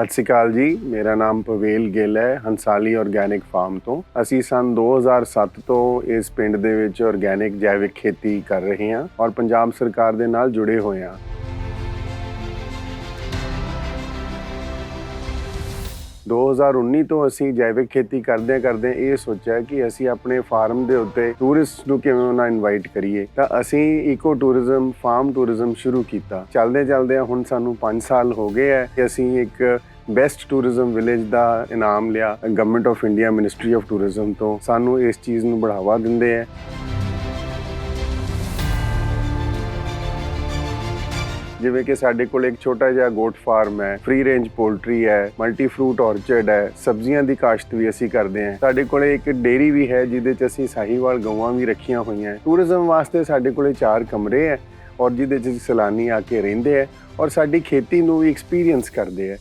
ਸਤਿ ਸ਼੍ਰੀ ਅਕਾਲ ਜੀ। ਮੇਰਾ ਨਾਮ ਪਵੇਲ ਗਿੱਲ ਹੈ, ਹੰਸਾਲੀ ਆਰਗੈਨਿਕ ਫਾਰਮ ਤੋਂ। ਅਸੀਂ ਸਨ 2007 ਤੋਂ ਇਸ ਪਿੰਡ ਦੇ ਵਿੱਚ ਆਰਗੈਨਿਕ ਜੈਵਿਕ ਖੇਤੀ ਕਰ ਰਹੇ ਹਾਂ ਔਰ ਪੰਜਾਬ ਸਰਕਾਰ ਦੇ ਨਾਲ ਜੁੜੇ ਹੋਏ ਹਾਂ। 2019 ਤੋਂ ਅਸੀਂ ਜੈਵਿਕ ਖੇਤੀ ਕਰਦੇ ਕਰਦੇ ਇਹ ਸੋਚਿਆ ਕਿ ਅਸੀਂ ਆਪਣੇ ਫਾਰਮ ਦੇ ਉੱਤੇ ਟੂਰਿਸਟ ਨੂੰ ਕਿਵੇਂ ਨਾ ਇਨਵਾਈਟ ਕਰੀਏ, ਤਾਂ ਅਸੀਂ ਇਕੋ ਟੂਰਿਜ਼ਮ ਫਾਰਮ ਟੂਰਿਜ਼ਮ ਸ਼ੁਰੂ ਕੀਤਾ। ਚੱਲਦੇ ਚੱਲਦੇ ਹੁਣ ਸਾਨੂੰ 5 ਸਾਲ ਹੋ ਗਏ ਹੈ ਕਿ ਅਸੀਂ ਇੱਕ ਬੈਸਟ ਟੂਰਿਜ਼ਮ ਵਿਲੇਜ ਦਾ ਇਨਾਮ ਲਿਆ government of India ministry of tourism ਤੋਂ। ਸਾਨੂੰ ਇਸ ਚੀਜ਼ ਨੂੰ ਬੜਾਵਾ ਦਿੰਦੇ ਹੈ। ਜਿਵੇਂ ਕਿ ਸਾਡੇ ਕੋਲ ਇੱਕ ਛੋਟਾ ਜਿਹਾ ਗੋਟ ਫਾਰਮ ਹੈ ਫ੍ਰੀ ਰੇਂਜ ਪੋਲਟਰੀ ਹੈ ਮਲਟੀ ਫਰੂਟ ਔਰਚਰਡ ਹੈ, ਸਬਜ਼ੀਆਂ ਦੀ ਕਾਸ਼ਤ ਵੀ ਅਸੀਂ ਕਰਦੇ ਹਾਂ। ਸਾਡੇ ਕੋਲੇ ਇੱਕ ਡੇਰੀ ਵੀ ਹੈ, ਜਿਹਦੇ 'ਚ ਅਸੀਂ ਸਾਹੀਵਾਲ ਗਊਆਂ ਵੀ ਰੱਖੀਆਂ ਹੋਈਆਂ। ਟੂਰਿਜ਼ਮ ਵਾਸਤੇ ਸਾਡੇ ਕੋਲੇ ਚਾਰ ਕਮਰੇ ਹੈ ਔਰ ਜਿਹਦੇ 'ਚ ਸੈਲਾਨੀ ਆ ਕੇ ਰਹਿੰਦੇ ਹੈ ਔਰ ਸਾਡੀ ਖੇਤੀ ਨੂੰ ਵੀ ਐਕਸਪੀਰੀਅੰਸ ਕਰਦੇ ਹੈ।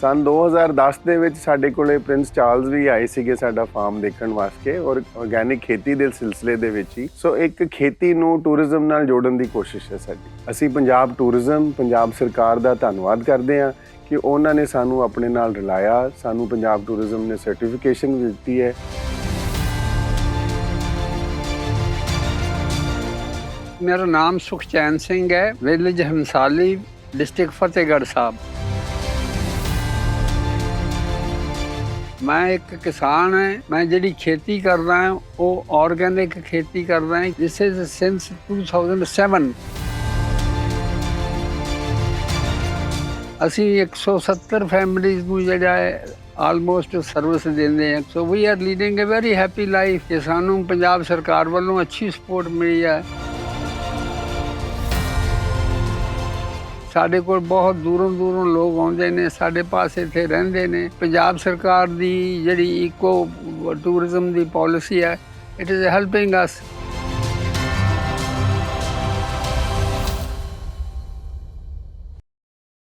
ਸਨ 2010 ਦੇ ਵਿੱਚ ਸਾਡੇ ਕੋਲੇ ਪ੍ਰਿੰਸ ਚਾਰਲਸ ਵੀ ਆਏ ਸੀਗੇ ਸਾਡਾ ਫਾਰਮ ਦੇਖਣ ਵਾਸਤੇ ਔਰ ਆਰਗੈਨਿਕ ਖੇਤੀ ਦੇ ਸਿਲਸਿਲੇ ਦੇ ਵਿੱਚ ਹੀ। ਸੋ ਇੱਕ ਖੇਤੀ ਨੂੰ ਟੂਰਿਜ਼ਮ ਨਾਲ ਜੋੜਨ ਦੀ ਕੋਸ਼ਿਸ਼ ਹੈ ਸਾਡੀ। ਅਸੀਂ ਪੰਜਾਬ ਟੂਰਿਜ਼ਮ, ਪੰਜਾਬ ਸਰਕਾਰ ਦਾ ਧੰਨਵਾਦ ਕਰਦੇ ਹਾਂ ਕਿ ਉਹਨਾਂ ਨੇ ਸਾਨੂੰ ਆਪਣੇ ਨਾਲ ਰਲਾਇਆ, ਸਾਨੂੰ ਪੰਜਾਬ ਟੂਰਿਜ਼ਮ ਨੇ ਸਰਟੀਫਿਕੇਸ਼ਨ ਵੀ ਦਿੱਤੀ ਹੈ। ਮੇਰਾ ਨਾਮ ਸੁਖਚੈਨ ਸਿੰਘ ਹੈ, ਵਿਲੇਜ ਹੰਸਾਲੀ, ਡਿਸਟ੍ਰਿਕਟ ਫਤਿਹਗੜ੍ਹ ਸਾਹਿਬ। ਮੈਂ ਇੱਕ ਕਿਸਾਨ ਹਾਂ, ਮੈਂ ਜਿਹੜੀ ਖੇਤੀ ਕਰਦਾ ਹਾਂ, ਉਹ ਆਰਗੈਨਿਕ ਖੇਤੀ ਕਰਦਾ ਹਾਂ। ਥਿਸ ਇਜ਼ ਸਿੰਸ 2007 ਅਸੀਂ 170 ਫੈਮਿਲੀਜ਼ ਨੂੰ ਜਿਹੜਾ ਹੈ ਆਲਮੋਸਟ ਸਰਵਿਸ ਦਿੰਦੇ ਹਾਂ। So we are leading a very happy life ਸਾਨੂੰ ਪੰਜਾਬ ਸਰਕਾਰ ਵੱਲੋਂ ਅੱਛੀ ਸਪੋਰਟ ਮਿਲੀ ਹੈ। ਸਾਡੇ ਕੋਲ ਬਹੁਤ ਦੂਰੋਂ ਦੂਰੋਂ ਲੋਕ ਆਉਂਦੇ ਨੇ, ਸਾਡੇ ਪਾਸ ਇੱਥੇ ਰਹਿੰਦੇ ਨੇ। ਪੰਜਾਬ ਸਰਕਾਰ ਦੀ ਜਿਹੜੀ ਇਕੋ ਟੂਰਿਜ਼ਮ ਦੀ ਪਾਲਿਸੀ ਹੈ ਇਟ ਇਜ਼ ਹੈਲਪਿੰਗ ਅਸ